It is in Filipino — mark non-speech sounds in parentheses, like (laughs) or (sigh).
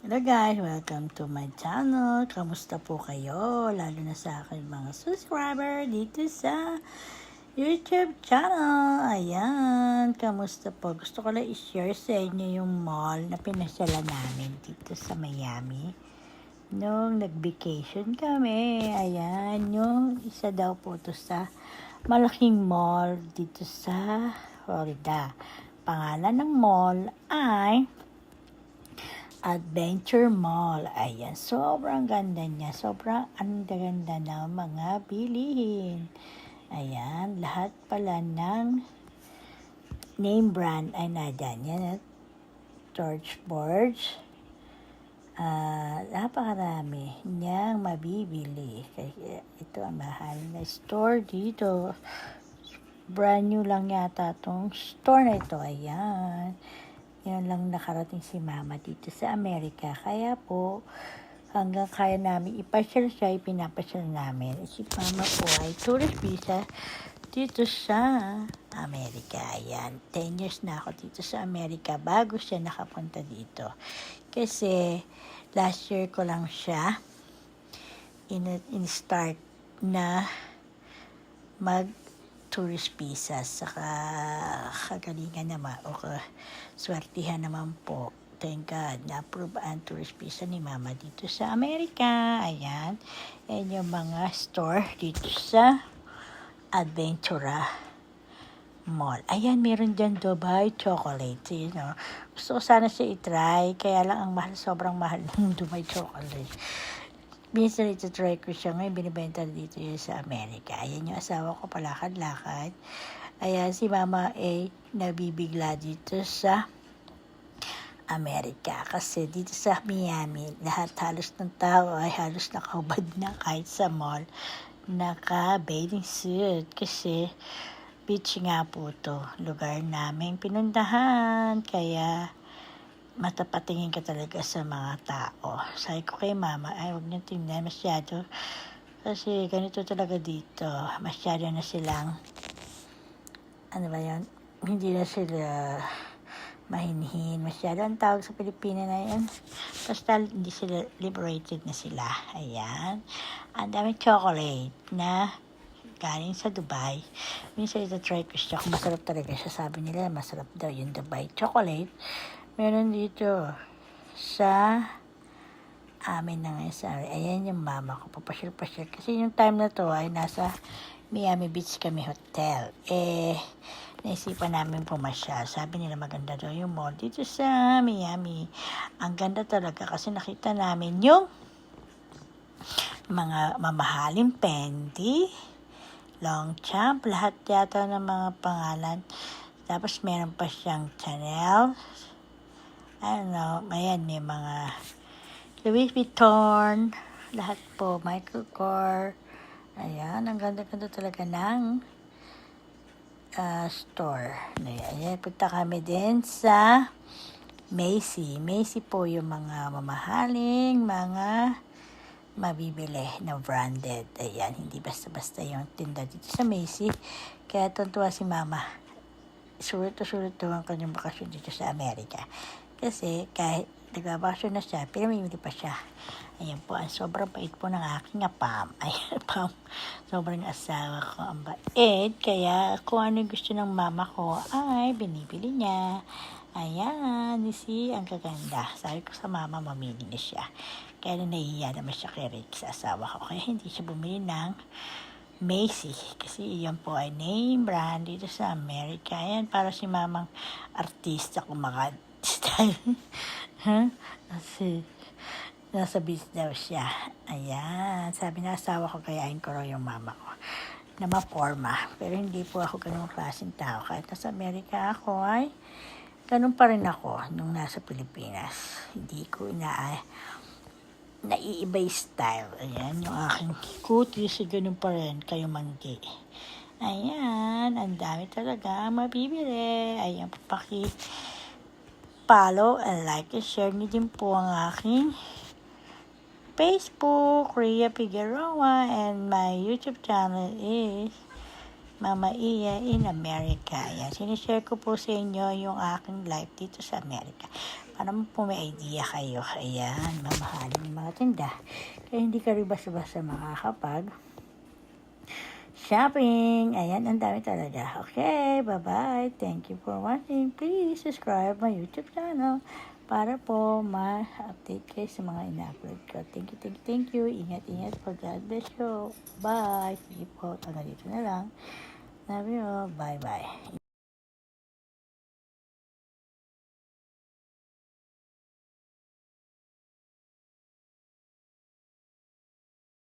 Hello guys, welcome to my channel. Kamusta po kayo? Lalo na sa akin mga subscriber dito sa YouTube channel. Ayan, kamusta po? Gusto ko lang i-share sa inyo yung mall na pinasala namin dito sa Miami. Nung nag-vacation kami. Ayan, yung isa daw po to sa malaking mall dito sa Florida. Pangalan ng mall ay Adventure Mall. Ayan, sobrang ganda niya. Sobrang ang ganda ng mga bilihin. Ayan, lahat pala ng name brand ay nadyan. Yan, at George Borge. Ah, napakarami niyang mabibili. Kaya ito ang mahal na store dito. Brand new lang yata tong store na ito. Ayan. Yan lang nakarating si mama dito sa Amerika. Kaya po, hanggang kaya namin ipasyal siya, ipinapasyal namin. Eh, Si mama po ay tourist visa dito sa Amerika. Ayan, 10 years na ako dito sa Amerika bago siya nakapunta dito. Kasi last year ko lang siya in, in-start na mag tourist visa saka kagalingan naman o swertihan naman po thank God na-approve ang tourist visa ni mama dito sa Amerika ayan yan yung mga store dito sa Adventura Mall. Ayan, meron dyan Dubai chocolate. You know. Gusto ko sana siya itry. Kaya lang ang mahal, sobrang mahal ng Dubai chocolate. Minsan ito try ko siya ngayon, binibenta dito yun sa Amerika. Ayan yung asawa ko, palakad-lakad. Ayan, si mama ay nabibigla dito sa Amerika. Kasi dito sa Miami, lahat halos ng tao ay halos nakahubad na kahit sa mall. Naka-bathing suit. Kasi beach nga po to. Lugar namin pinuntahan. Kaya matapatingin ka talaga sa mga tao. Sabi ko kay mama, ay huwag niyo tingnan masyado. Kasi ganito talaga dito. Masyado na silang, ano ba yan? Hindi na sila mahinhin. Masyado ang tawag sa Pilipina na yan. Basta hindi sila liberated na sila. Ayan. Ang dami chocolate na galing sa Dubai. Minsan ito try ko siya masarap talaga siya. Sabi nila masarap daw yung Dubai chocolate. Meron dito sa amin na ngayon sa Ayan yung mama ko. Papasyal-pasyal. Kasi yung time na to ay nasa Miami Beach kami hotel. Eh, naisipan namin pumasyal. Sabi nila maganda daw yung mall dito sa Miami. Ang ganda talaga kasi nakita namin yung mga mamahaling Fendi, long champ, lahat yata ng mga pangalan. Tapos meron pa siyang Chanel. Ano, ayan, may mga Louis Vuitton, lahat po, Michael Kors. Ayan, ang ganda-ganda talaga ng ah, store. Ayan, punta kami din sa Macy. Macy po yung mga mamahaling, mga mabibili na branded. Ayan, hindi basta-basta yung tinda dito sa Macy. Kaya tuntua si mama. Sulit to ang kanyang bakasyon dito sa Amerika. Kasi kahit nagbabakasyon na siya, pinamimili pa siya. Ayan po, ang sobrang bait po ng aking apam. (laughs) Ayan, apam. Sobrang asawa ko ang bait. Kaya kung ano gusto ng mama ko, ay binibili niya. Ayan, you see, ang kaganda. Sabi ko sa mama, mamili na siya. Kaya na nahihiya naman siya kay Rick sa asawa ko. Kaya hindi siya bumili ng Macy. Kasi iyan po ay name brand dito sa Amerika. Ayan, para si mamang artista mga style. huh? Kasi nasa beach daw siya. Ayan. Sabi na asawa ko, kayain ko raw yung mama ko na maporma. Pero hindi po ako ganung klaseng tao. Kahit nasa Amerika ako ay ganun pa rin ako nung nasa Pilipinas. Hindi ko ina naiiba style. Ayan, yung aking kutis, ganun pa rin, kayo manggi. Ayan, ang dami talaga mabibili. Ayan, papaki follow and like and share niyo din po ang aking Facebook, Rhea Figueroa, and my YouTube channel is Mama Iya in America. Yan, sinishare ko po sa inyo yung aking life dito sa Amerika. Para po may idea kayo. Ayan, mamahalin yung mga tinda. Kaya hindi ka rin basta-basta makakapag shopping. Ayan, ang dami talaga. Okay, bye-bye. Thank you for watching. Please subscribe my YouTube channel para po ma-update kayo sa mga ina-upload ko. Thank you, thank you, thank you. Ingat, ingat po. God bless you. Bye. Sige po, hanggang dito na lang. Love you. Bye-bye.